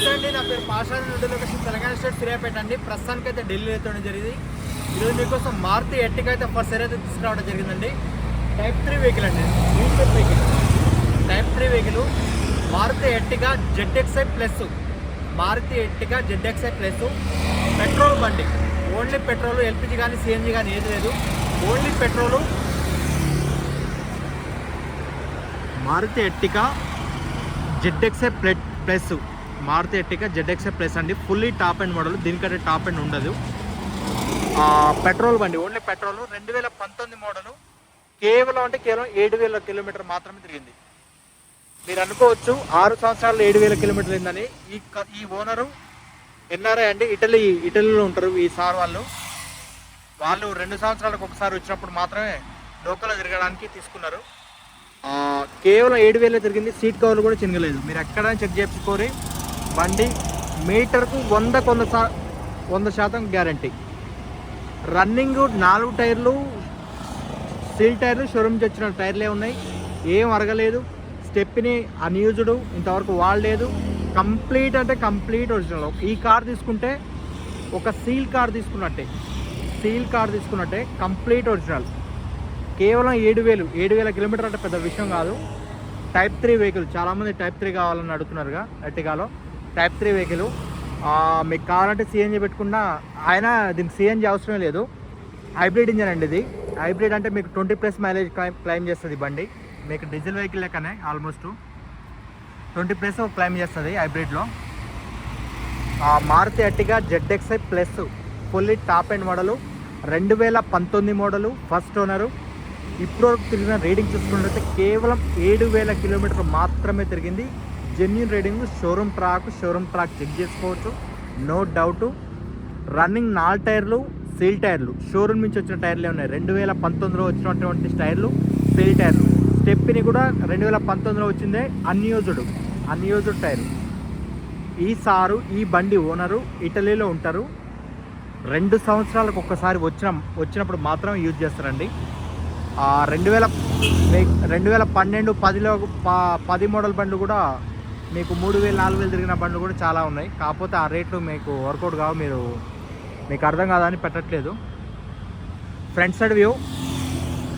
నమస్తే అండి నా పేరు పాషాని నుండి లొకేషన్ తెలంగాణ స్టేట్ సూర్యాపేట అండి. ప్రస్తుతానికి అయితే ఢిల్లీ అయితే జరిగింది. ఈరోజు మీకోసం మారుతి ఎట్టిక అయితే ఫస్ట్ అయితే తీసుకురావడం జరిగిందండి. టైప్ త్రీ వెహికల్ అండి. Yusuf vehicle type three vehicle Maruti Ertiga ZXI plus Maruti Ertiga ZXI plus petrol బండి. ఓన్లీ పెట్రోల్ ఎల్పిజి కానీ సిఎన్జి కానీ ఏది లేదు. Only petrol. Maruti Ertiga ZXI ప్లెట్ plus Maruti Ertiga ZXI plus అండి. Fully top end model దీనికంటే top end ఉండదు. Petrol బండి only petrol. రెండు వేల పంతొమ్మిది మోడల్ కేవలం అంటే కేవలం ఏడు వేల కిలోమీటర్ మాత్రమే తిరిగింది. మీరు అనుకోవచ్చు ఆరు సంవత్సరాలు ఏడు వేల కిలోమీటర్లు అయిందని ఈ ఈ ఓనరు ఎన్ఆర్ఐ అండి ఇటలీ ఇటలీలో ఉంటారు ఈ సార్ వాళ్ళు. వాళ్ళు రెండు సంవత్సరాలకు ఒకసారి వచ్చినప్పుడు మాత్రమే లోకల్లో తిరగడానికి తీసుకున్నారు. కేవలం ఏడు వేలే తిరిగింది సీట్ కవర్లు కూడా చినగలేదు మీరు ఎక్కడ చెక్ చేసుకోరి బండి మీటర్కు వంద కొంద శా- వంద శాతం గ్యారంటీ. రన్నింగ్ నాలుగు టైర్లు స్టీల్ టైర్లు షోరూమ్ వచ్చిన టైర్లే ఉన్నాయి. ఏం అరగలేదు. స్టెప్ని అన్యూజ్డ్ ఇంతవరకు వాడలేదు. కంప్లీట్ అంటే కంప్లీట్ ఒరిజినల్. ఈ కార్ తీసుకుంటే ఒక సీల్ కార్ తీసుకున్నట్టే. సీల్ కార్ తీసుకున్నట్టే కంప్లీట్ ఒరిజినల్. కేవలం ఏడు వేలు. ఏడు వేల కిలోమీటర్ అంటే పెద్ద విషయం కాదు. Type three vehicle. చాలామంది టైప్ త్రీ కావాలని అడుగుతున్నారుగా ఎర్టిగాలో. Type three vehicle. మీకు కావాలంటే సిఎన్జి పెట్టుకున్నా ఆయన దీనికి సిఎన్జి అవసరం లేదు. హైబ్రిడ్ ఇంజన్ అండి ఇది. హైబ్రిడ్ అంటే మీకు twenty plus mileage claim claim చేస్తుంది బండి. మీకు డీజిల్ వెహికల్ లెక్కనే ఆల్మోస్ట్. ట్వంటీ ప్లస్ క్లైమ్ చేస్తుంది హైబ్రిడ్లో. Maruti Ertiga ZXI plus fully top end model. రెండు వేల పంతొమ్మిది మోడలు ఫస్ట్ ఓనరు. ఇప్పుడు వరకు తిరిగిన రీడింగ్ చూసుకున్నట్లయితే కేవలం ఏడు వేల కిలోమీటర్ మాత్రమే తిరిగింది. Genuine riding showroom track showroom track check చేసుకోవచ్చు. నో డౌట్ రన్నింగ్ నాలుగు టైర్లు సీల్ టైర్లు షోరూమ్ నుంచి వచ్చిన టైర్లే ఉన్నాయి రెండు వేల పంతొమ్మిదిలో వచ్చినటువంటి టైర్లు సీల్ టైర్లు స్టెప్పిని కూడా రెండు వేల పంతొమ్మిదిలో వచ్చిందే అన్యూజ్డ్ అన్యూజ్డ్ టైర్. ఈ సారు ఈ బండి ఓనరు ఇటలీలో ఉంటారు. రెండు సంవత్సరాలకు ఒక్కసారి వచ్చిన వచ్చినప్పుడు మాత్రం యూజ్ చేస్తారండి. రెండు వేల రెండు వేల పన్నెండు పదిలో ప- పది మోడల్ బండ్లు కూడా మీకు మూడు వేలు నాలుగు వేలు తిరిగిన బండ్లు కూడా చాలా ఉన్నాయి. కాకపోతే ఆ రేట్లు మీకు వర్కౌట్ కావు మీరు మీకు అర్థం కాదని పెట్టట్లేదు. ఫ్రంట్ సైడ్ వ్యూ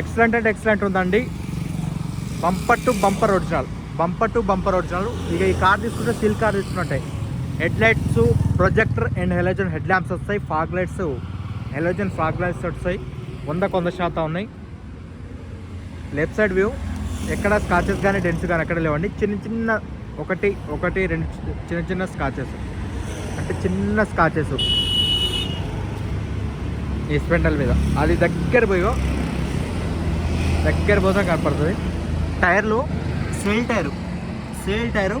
ఎక్సలెంట్ అంటే ఎక్సలెంట్ ఉందండి. Bumper to bumper original bumper to bumper original ఇక ఈ కార్ తీసుకుంటే seal car తీసుకున్నట్టే. Head lights projector and halogen head lamps వస్తాయి. Fog lights halogen fog lights వస్తాయి. వంద కొంద శాతం ఉన్నాయి. లెఫ్ట్ సైడ్ వ్యూ ఎక్కడ స్కాచెస్ కానీ డెన్స్ కానీ ఎక్కడ లేవండి. చిన్న చిన్న ఒకటి ఒకటి రెండు చిన్న చిన్న స్కాచెస్ అంటే చిన్న స్కాచెస్ ఈ స్పెండల్ మీద. అది దగ్గర పోయో దగ్గర పోతే కనపడుతుంది. టైర్లు సేల్ టైరు. Sale tyre.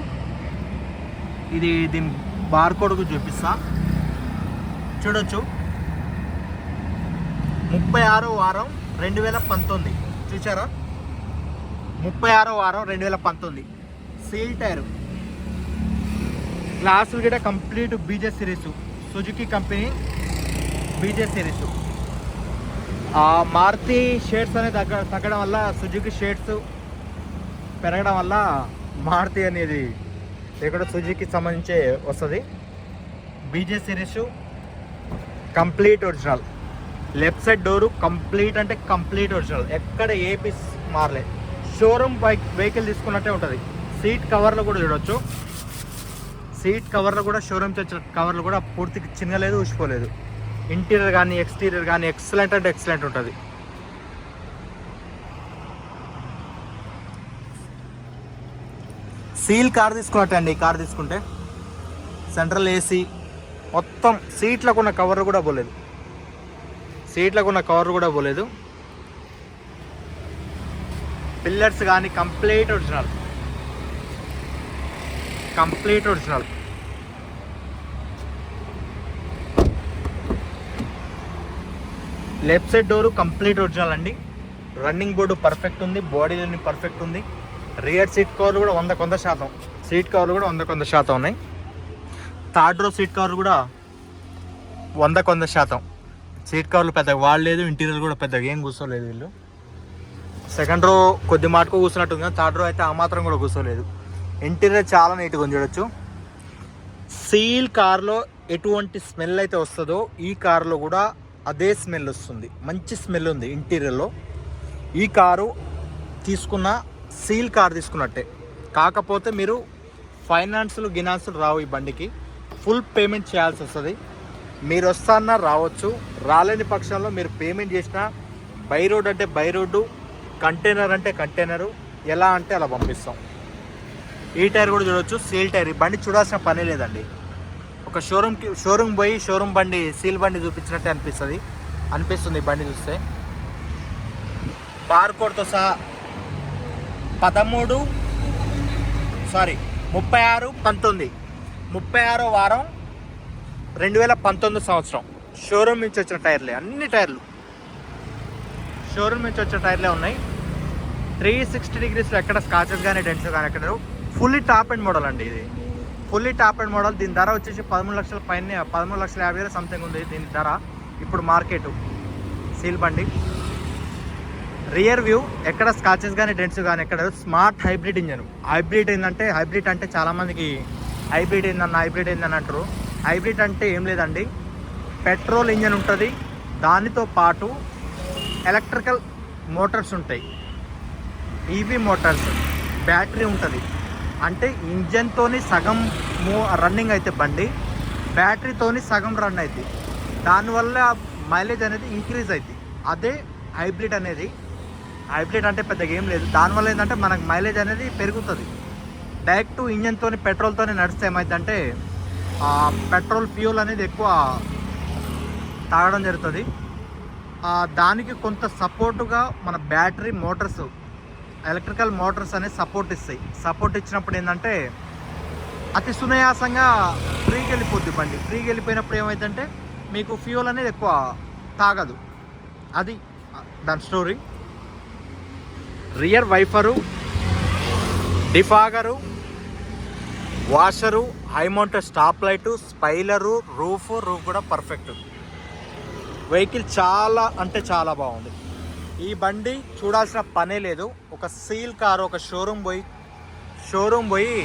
ఇది దీని బార్ కోడ్కు చూపిస్తా. చూడొచ్చు. ముప్పై ఆరో వారం రెండు వేల పంతొమ్మిది. చూసారా ముప్పై ఆరో వారం రెండు వేల పంతొమ్మిది. సీల్ టైరు గ్లాసులు కూడా complete BJ series Suzuki company BJ series ఆ మారుతి షేడ్స్ అనేది తగ్గ తగ్గడం వల్ల సుజుకి షేడ్స్ పెరగడం వల్ల మారుతి అనేది ఇక్కడ సుజుకి సంబంధించి వస్తుంది. BJ series complete original left side door complete అంటే కంప్లీట్ ఒరిజినల్ ఎక్కడ ఏ పీస్ మారలే. షోరూమ్ బైక్ వెహికల్ తీసుకున్నట్టే ఉంటుంది. సీట్ కవర్లు కూడా చూడొచ్చు. సీట్ కవర్లు కూడా షోరూమ్ వచ్చిన కవర్లు కూడా పూర్తిగా చిన్నలేదు ఊసిపోలేదు. ఇంటీరియర్ కానీ ఎక్స్టీరియర్ కానీ ఎక్సలెంట్ అంటే ఎక్సలెంట్ ఉంటుంది. సీల్ కార్ తీసుకున్నట్టండి ఈ కార్ తీసుకుంటే. Central AC. మొత్తం సీట్లకు ఉన్న కవర్ కూడా పోలేదు. సీట్లకు ఉన్న కవర్ కూడా పోలేదు. పిల్లర్స్ కానీ complete original. Complete original. Left side door complete original అండి. రన్నింగ్ బోర్డు పర్ఫెక్ట్ ఉంది బాడీ పర్ఫెక్ట్ ఉంది. రియర్ సీట్ కవర్లు కూడా వంద కొంద శాతం. సీట్ కవర్లు కూడా వంద కొంద శాతం ఉన్నాయి. థర్డ్ రో సీట్ కవర్లు కూడా వంద కొంత శాతం. సీట్ కవర్లు పెద్దగా వాడలేదు ఇంటీరియర్ కూడా పెద్దగా ఏం కూర్చోలేదు వీళ్ళు. సెకండ్ రో కొద్ది మాటకు కూర్చున్నట్టుంది కానీ థర్డ్ రో అయితే ఆ మాత్రం కూడా కూర్చోలేదు. ఇంటీరియర్ చాలా నీట్గా ఉంది చూడొచ్చు. సీల్ కార్లో ఎటువంటి స్మెల్ అయితే వస్తుందో ఈ కార్లో కూడా అదే స్మెల్ వస్తుంది. మంచి స్మెల్ ఉంది ఇంటీరియర్లో ఈ కారు తీసుకున్న సీల్ కార్ తీసుకున్నట్టే. కాకపోతే మీరు ఫైనాన్సులు గినాన్సులు రావు ఈ బండికి. ఫుల్ పేమెంట్ చేయాల్సి వస్తుంది. మీరు వస్తాన్నా రావచ్చు. రాలేని పక్షంలో మీరు పేమెంట్ చేసిన బై రోడ్ అంటే బై రోడ్డు కంటైనర్ అంటే కంటైనరు ఎలా అంటే అలా పంపిస్తాం. ఈ టైర్ కూడా చూడొచ్చు సీల్ టైర్. ఈ బండి చూడాల్సిన పని లేదండి. ఒక షోరూమ్కి షోరూమ్ పోయి షోరూమ్ బండి సీల్ బండి చూపించినట్టే అనిపిస్తుంది. అనిపిస్తుంది ఈ బండి చూస్తే. బార్కోడ్తో సహా పదమూడు సారీ ముప్పై ఆరు పంతొమ్మిది. ముప్పై ఆరో వారం రెండు వేల పంతొమ్మిది సంవత్సరం. షోరూమ్ నుంచి వచ్చిన టైర్లే అన్ని టైర్లు. షోరూమ్ నుంచి వచ్చిన టైర్లే ఉన్నాయి. త్రీ సిక్స్టీ డిగ్రీస్లో ఎక్కడ స్కాచెస్ కానీ డెంట్స్ కానీ ఎక్కడ ఫుల్లీ టాప్ అండ్ మోడల్ అండి ఇది. Fully top end model. దీని ధర వచ్చేసి పదమూడు లక్షల పైన పదమూడు లక్షల యాభై వేల సంథింగ్ ఉంది దీని ధర. ఇప్పుడు మార్కెట్ సీల్ బండి. రియర్ వ్యూ ఎక్కడ స్కాచెస్ కానీ డెంట్స్ కానీ ఎక్కడ స్మార్ట్ హైబ్రిడ్ ఇంజన్ హైబ్రిడ్ ఏంటంటే హైబ్రిడ్ అంటే చాలామందికి హైబ్రిడ్ ఏందన్న హైబ్రిడ్ ఏందని అంటారు. హైబ్రిడ్ అంటే ఏం లేదండి. పెట్రోల్ ఇంజన్ ఉంటుంది. దానితో పాటు ఎలక్ట్రికల్ మోటార్స్ ఉంటాయి. ఈవీ మోటార్స్ బ్యాటరీ ఉంటుంది. అంటే ఇంజన్తోని సగం మూ రన్నింగ్ అయితే బండి బ్యాటరీతోని సగం రన్ అవుతుంది దానివల్ల మైలేజ్ అనేది ఇంక్రీజ్ అవుతుంది అదే హైబ్రిడ్ అనేది. హైబ్రిడ్ అంటే పెద్దగా ఏం లేదు. దానివల్ల ఏంటంటే మనకు మైలేజ్ అనేది పెరుగుతుంది. డైరెక్ట్ ఇంజన్తో పెట్రోల్తో నడిస్తే ఏమైందంటే ఆ పెట్రోల్ ఫ్యూల్ అనేది ఎక్కువ తాగడం జరుగుతుంది. దానికి కొంత సపోర్టుగా మన బ్యాటరీ మోటార్స్ ఎలక్ట్రికల్ మోటార్స్ అనేది సపోర్ట్ ఇస్తాయి. సపోర్ట్ ఇచ్చినప్పుడు ఏంటంటే అతి సునాయాసంగా ఫ్రీకి వెళ్ళిపోద్ది బండి. ఫ్రీకి వెళ్ళిపోయినప్పుడు ఏమైందంటే మీకు ఫ్యూల్ అనేది ఎక్కువ తాగదు. అది దాని story. Rear wiper defogger washer high mounted stop light spoiler roof roof కూడా పర్ఫెక్ట్. వెహికల్ చాలా అంటే చాలా బాగుంది. ఈ బండి చూడాల్సిన పనే లేదు. ఒక సీల్ కారు ఒక షోరూమ్ పోయి షోరూమ్ పోయి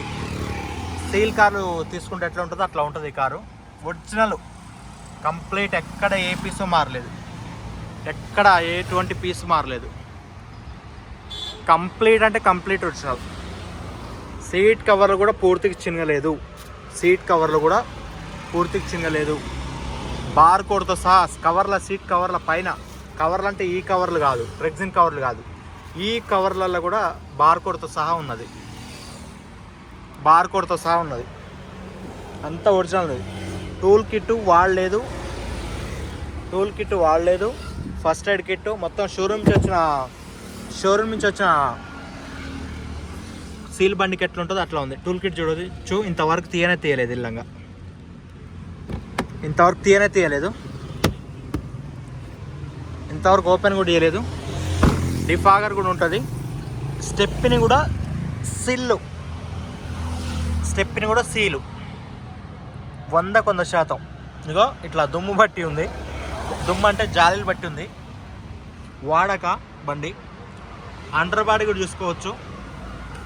సీల్ కారు తీసుకుంటే ఎట్లా ఉంటుందో అట్లా ఉంటుంది ఈ కారు. ఒరిజినల్ కంప్లీట్ ఎక్కడ ఏ పీసు మారలేదు. ఎక్కడ ఎటువంటి పీసు మారలేదు. కంప్లీట్ అంటే కంప్లీట్ ఒరిజినల్. సీట్ కవర్లు కూడా పూర్తిగా చిన్నగలేదు సీట్ కవర్లు కూడా పూర్తిగా చిన్నగలేదు బార్ కోడ్తో సహా కవర్ల సీట్ కవర్ల పైన కవర్లు అంటే ఈ కవర్లు కాదు రెగ్జిన్ కవర్లు కాదు. ఈ కవర్లలో కూడా బార్కోడ్తో సహా ఉన్నది. బార్కోడ్తో సహా ఉన్నది. అంతా ఒరిజినల్ ఉంది టూల్ కిట్ వాడలేదు. టూల్ కిట్ వాడలేదు. ఫస్ట్ ఎయిడ్ కిట్ మొత్తం షోరూమ్ నుంచి వచ్చిన షోరూమ్ నుంచి వచ్చిన సీల్ బండికి ఎట్లా ఉంటుందో అట్లా ఉంది. టూల్ కిట్ చూడవచ్చు ఇంతవరకు తీయనే తీయలేదు ఇల్లంగా. ఇంతవరకు తీయనే తీయలేదు. ఇంతవరకు ఓపెన్ కూడా చేయలేదు. డిఫాగర్ కూడా ఉంటుంది. స్టెప్ని కూడా సిల్లు. స్టెప్ని కూడా సీలు. వంద కొంద శాతం. ఇగో ఇట్లా దుమ్ము బట్టి ఉంది. దుమ్ము అంటే జాలీలు బట్టి ఉంది. వాడక బండి. అండర్ బాడీ కూడా చూసుకోవచ్చు.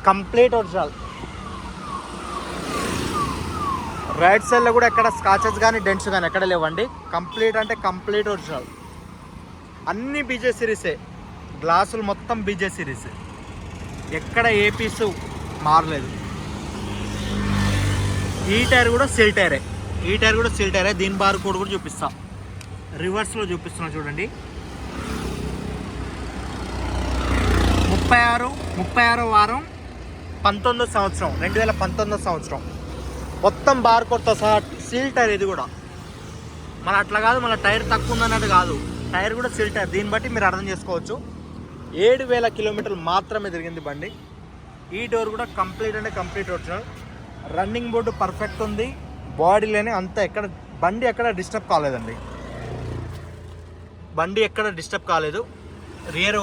Complete original. రైట్ సైడ్లో కూడా ఎక్కడ స్కాచెస్ కానీ డెంట్స్ కానీ ఎక్కడ లేవండి. కంప్లీట్ అంటే కంప్లీట్ ఒరిజినల్. అన్ని బీజే సిరీసే గ్లాసులు మొత్తం బీజే సిరీస్ ఎక్కడ ఏ పీసు మారలేదు. ఈ టైర్ కూడా సిల్ టైరే ఈ టైర్ కూడా సిల్ టైరే దీని బార్ కోడ్ కూడా చూపిస్తా. రివర్స్లో చూపిస్తున్నా చూడండి. ముప్పై ఆరు ముప్పై ఆరో వారం పంతొమ్మిదో సంవత్సరం రెండు వేల పంతొమ్మిదో సంవత్సరం. మొత్తం బార్ కోడ్తో సహా సీల్ టైర్ ఇది కూడా. మన అట్లా కాదు మన టైర్ తక్కువ ఉందన్నట్టు కాదు. టైర్ కూడా సిల్ టైర్ దీన్ని బట్టి మీరు అర్థం చేసుకోవచ్చు. ఏడు వేల కిలోమీటర్లు మాత్రమే తిరిగింది బండి. ఈ డోర్ కూడా కంప్లీట్ అంటే complete original. Running board perfect ఉంది. బాడీలోనే అంత ఎక్కడ బండి ఎక్కడ డిస్టర్బ్ కాలేదండి. బండి ఎక్కడ డిస్టర్బ్ కాలేదు. Rear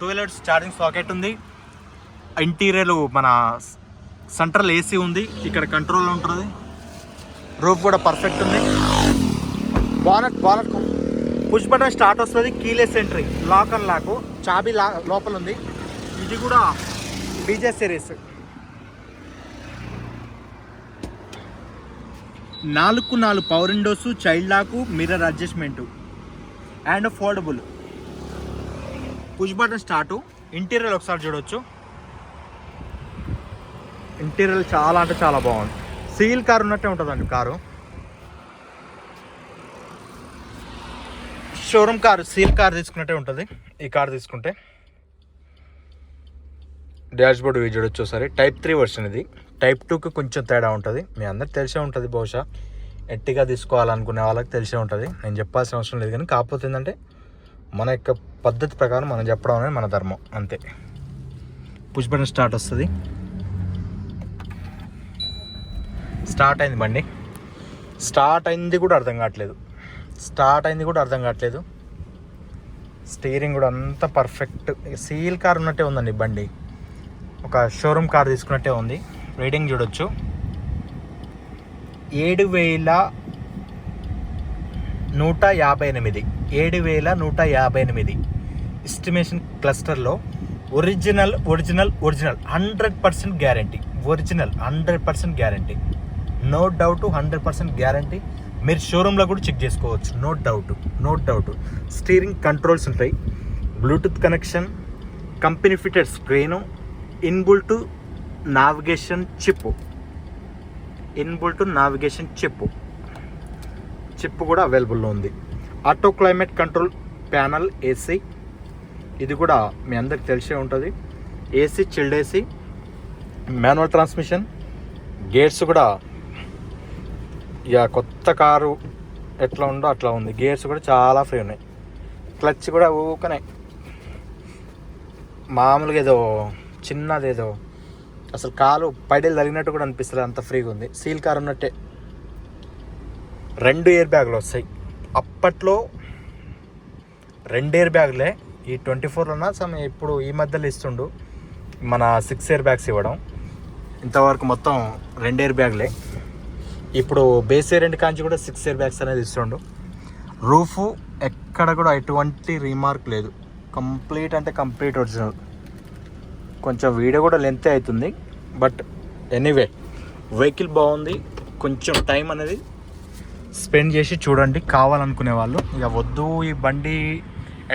two wheelers charging socket ఉంది. ఇంటీరియర్ మన సెంట్రల్ ఏసీ ఉంది. ఇక్కడ కంట్రోల్ ఉంటుంది. రూఫ్ కూడా పర్ఫెక్ట్ ఉంది. Bonnet bonnet push button start వస్తుంది keyless entry. Lock and lock. చాబీ లా లోపల ఉంది. ఇది కూడా డీజే సిరీస్ నాలుగు నాలుగు power windows child lock mirror adjustment and foldable push button start interior ఒకసారి చూడొచ్చు. ఇంటీరియర్ చాలా అంటే చాలా బాగుంది. సీల్ కార్ ఉన్నట్టే ఉంటుందండి car. Showroom car seal car తీసుకున్నట్టే ఉంటుంది. ఈ కార్ తీసుకుంటే డాష్ బోర్డు వ్యూ చూడొచ్చు ఒకసారి. టైప్ త్రీ వర్షన్ ఇది. టైప్ టూకి కొంచెం తేడా ఉంటుంది. మీ అందరికి తెలిసే ఉంటుంది బహుశా. ఎట్టిగా తీసుకోవాలనుకునే వాళ్ళకి తెలిసే ఉంటుంది. నేను చెప్పాల్సిన అవసరం లేదు కానీ కాకపోతే ఏంటంటే మన యొక్క పద్ధతి ప్రకారం మనం చెప్పడం అనేది మన ధర్మం. అంతే. పుష్ బటన్ స్టార్ట్ వస్తుంది. స్టార్ట్ అయింది బండి. స్టార్ట్ అయింది కూడా అర్థం కావట్లేదు. స్టార్ట్ అయింది కూడా అర్థం కావట్లేదు. స్టీరింగ్ కూడా అంత పర్ఫెక్ట్. సీల్ కార్ ఉన్నట్టే ఉందండి బండి. ఒక షోరూమ్ కార్ తీసుకున్నట్టే ఉంది. రీడింగ్ చూడొచ్చు. ఏడు వేల నూట యాభై ఎనిమిది. ఏడు వేల నూట యాభై ఎనిమిది. Estimation క్లస్టర్లో original original original hundred percent guarantee original hundred percent guarantee no doubt hundred percent guarantee మీరు షోరూంలో కూడా చెక్ చేసుకోవచ్చు. No doubt no doubt steering controls ఉంటాయి. Bluetooth connection company fitted screen inbuilt navigation chip inbuilt navigation chip chip కూడా అవైలబుల్లో ఉంది. Auto climate control panel AC ఇది కూడా మీ అందరికి తెలిసే ఉంటుంది. AC chilled AC manual transmission gates కూడా ఇక కొత్త కారు ఎట్లా ఉందో అట్లా ఉంది. గేర్స్ కూడా చాలా ఫ్రీ ఉన్నాయి. క్లచ్ కూడా ఊకనే. మామూలుగా ఏదో చిన్నది ఏదో. అసలు కాలు పైడలు తగినట్టు కూడా అనిపిస్తుంది అంత ఫ్రీగా ఉంది. సీల్ కార్ ఉన్నట్టే. రెండు ఎయిర్ బ్యాగులు వస్తాయి. అప్పట్లో రెండు ఎయిర్ బ్యాగులే. ఈ ట్వంటీ ఫోర్లోనా సమ్ ఇప్పుడు ఈ మధ్యలో ఇస్తుండు. మన సిక్స్ ఇయర్ బ్యాగ్స్ ఇవ్వడం. ఇంతవరకు మొత్తం రెండు ఎయిర్ బ్యాగులే. ఇప్పుడు బేస్ రెండు కాంచి కూడా సిక్స్ ఇయర్ బ్యాగ్స్ అనేది ఇస్తుండు. రూఫ్ ఎక్కడ కూడా ఎటువంటి రీమార్క్ లేదు. కంప్లీట్ అంటే కంప్లీట్ ఒరిజినల్. కొంచెం వీడియో కూడా లెంత్ అవుతుంది. బట్ ఎనీవే వెహికల్ బాగుంది. కొంచెం టైం అనేది స్పెండ్ చేసి చూడండి. కావాలనుకునే వాళ్ళు. ఇక వద్దు ఈ బండి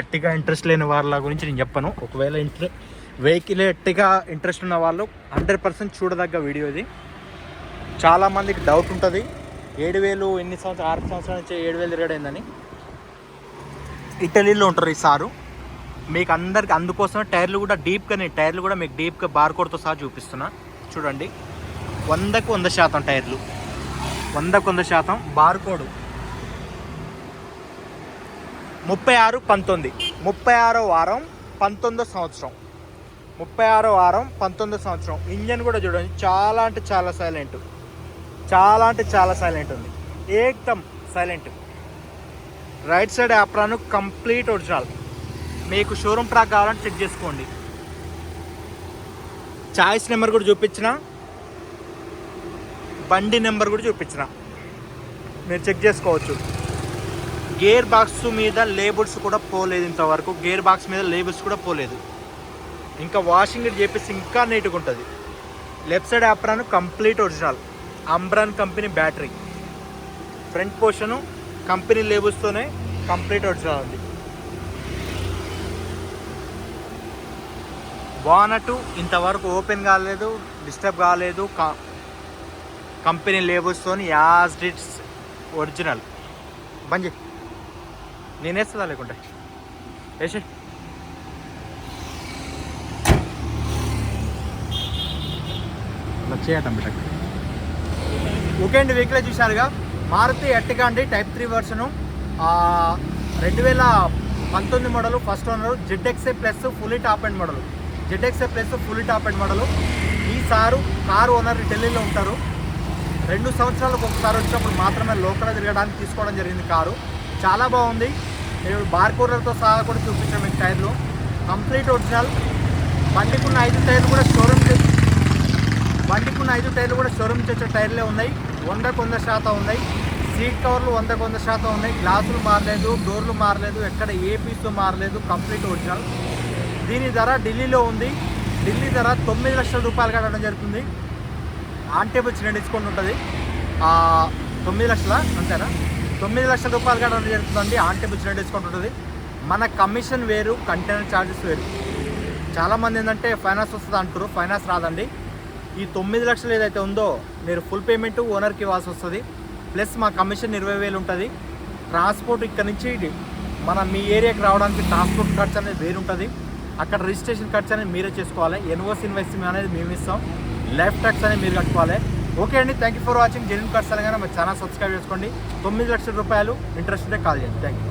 ఎట్టిగా ఇంట్రెస్ట్ లేని వాళ్ళ గురించి నేను చెప్పను. ఒకవేళ ఇంట్రె వెహికల్ ఎట్టిగా ఇంట్రెస్ట్ ఉన్న వాళ్ళు హండ్రెడ్ పర్సెంట్ చూడదగ్గ వీడియో ఇది. చాలామందికి డౌట్ ఉంటుంది. ఏడు వేలు ఎన్ని సంవత్సరాలు ఆరు సంవత్సరాల నుంచి ఏడు వేలు తిరగడైందని. ఇటలీలో ఉంటారు ఈ సారు. మీకు అందరికి అందుకోసమే టైర్లు కూడా డీప్గా నేను టైర్లు కూడా మీకు డీప్గా బార్కోడ్తో సహా చూపిస్తున్నా. చూడండి. వందకు వంద శాతం టైర్లు. వందకు వంద శాతం బార్కోడ్ ముప్పై ఆరు పంతొమ్మిది. ముప్పై ఆరో వారం పంతొమ్మిదో సంవత్సరం. ముప్పై ఆరో వారం పంతొమ్మిదో సంవత్సరం. ఇంజన్ కూడా చూడండి. చాలా అంటే చాలా సైలెంట్ చాలా అంటే చాలా సైలెంట్ ఉంది. ఏకదమ్ silent right side apron complete original మీకు షోరూమ్ ట్రాక్ కావాలంటే చెక్ చేసుకోండి. చాయిస్ నెంబర్ కూడా చూపించిన. బండి నెంబర్ కూడా చూపించిన. మీరు చెక్ చేసుకోవచ్చు. గేర్ బాక్స్ మీద లేబుల్స్ కూడా పోలేదు ఇంతవరకు. గేర్ బాక్స్ మీద లేబుల్స్ కూడా పోలేదు. ఇంకా వాషింగ్ చేపిస్తే ఇంకా నీట్గా ఉంటుంది. Left side apron complete original Amaron company battery. Front portion company లేబుల్స్తోనే complete original ఉంది. బానట్టు ఇంతవరకు ఓపెన్ కాలేదు డిస్టర్బ్ కాలేదు కంపెనీ లేబుల్స్తోని యాజ్ డిట్స్ ఒరిజినల్. బంజీ నేనేస్తుందా లేకుంటే? వేసి చేయటం బిడ్డ ఓకే అండి వెహికల్ చూశారుగా? మారుతి ఎట్టిగా అండి టైప్ త్రీ వర్షను రెండు వేల పంతొమ్మిది model first owner ZXI plus fully top end model ZXI plus fully top end model ఈ సారు కారు ఓనర్ ఢిల్లీలో ఉంటారు. రెండు సంవత్సరాలకు ఒకసారి వచ్చినప్పుడు మాత్రమే లోకల్ తిరగడానికి తీసుకోవడం జరిగింది కారు. చాలా బాగుంది. నేను బార్కూరర్తో సహా కూడా చూపించాను మీకు టైర్లు. కంప్లీట్ ఒరిజినల్ బండికున్న ఐదు టైర్లు కూడా షోరూమ్ బండికున్న ఐదు టైర్లు కూడా షోరూమ్ వచ్చే టైర్లే ఉన్నాయి. వందకు వంద శాతం ఉన్నాయి. సీట్ కవర్లు వందకు వంద శాతం ఉన్నాయి. గ్లాసులు మారలేదు డోర్లు మారలేదు ఎక్కడ ఏ పీస్ మారలేదు కంప్లీట్ ఒరిజినల్. దీని ధర ఢిల్లీలో ఉంది. ఢిల్లీ ధర తొమ్మిది లక్షల రూపాయలు కట్టడం జరుగుతుంది. ఆన్ టేబుల్ చిన్న డిస్కౌంట్ ఉంటుంది. తొమ్మిది లక్షల? అంతేనా? తొమ్మిది లక్షల రూపాయలు కట్టడం జరుగుతుందండి. ఆన్ టేబుల్ చిన్న డిస్కౌంట్ ఉంటుంది. మన కమిషన్ వేరు కంటైనర్ ఛార్జెస్ వేరు. చాలామంది ఏంటంటే ఫైనాన్స్ వస్తుంది అంటారు ఫైనాన్స్ రాదండి. ఈ తొమ్మిది లక్షలు ఏదైతే ఉందో మీరు ఫుల్ పేమెంట్ ఓనర్కి ఇవ్వాల్సి వస్తుంది. ప్లస్ మా కమిషన్ ఇరవై వేలు ఉంటుంది. ట్రాన్స్పోర్ట్ ఇక్కడ నుంచి మన మీ ఏరియాకి రావడానికి ట్రాన్స్పోర్ట్ ఖర్చు అనేది వేరు ఉంటుంది. అక్కడ రిజిస్ట్రేషన్ ఖర్చు అనేది మీరే చేసుకోవాలి. ఎన్ఓస్ ఇన్వెస్ట్ అనేది మేము ఇస్తాం. లైఫ్ ట్యాక్స్ అనేది మీరు కట్టుకోవాలి. ఓకే అండి thank you for watching genuine ఖర్చు అనగానే మా ఛానల్ సబ్స్క్రైబ్ చేసుకోండి. తొమ్మిది లక్షల రూపాయలు ఇంట్రెస్ట్ ఉంటే కాల్ చేయండి. Thank you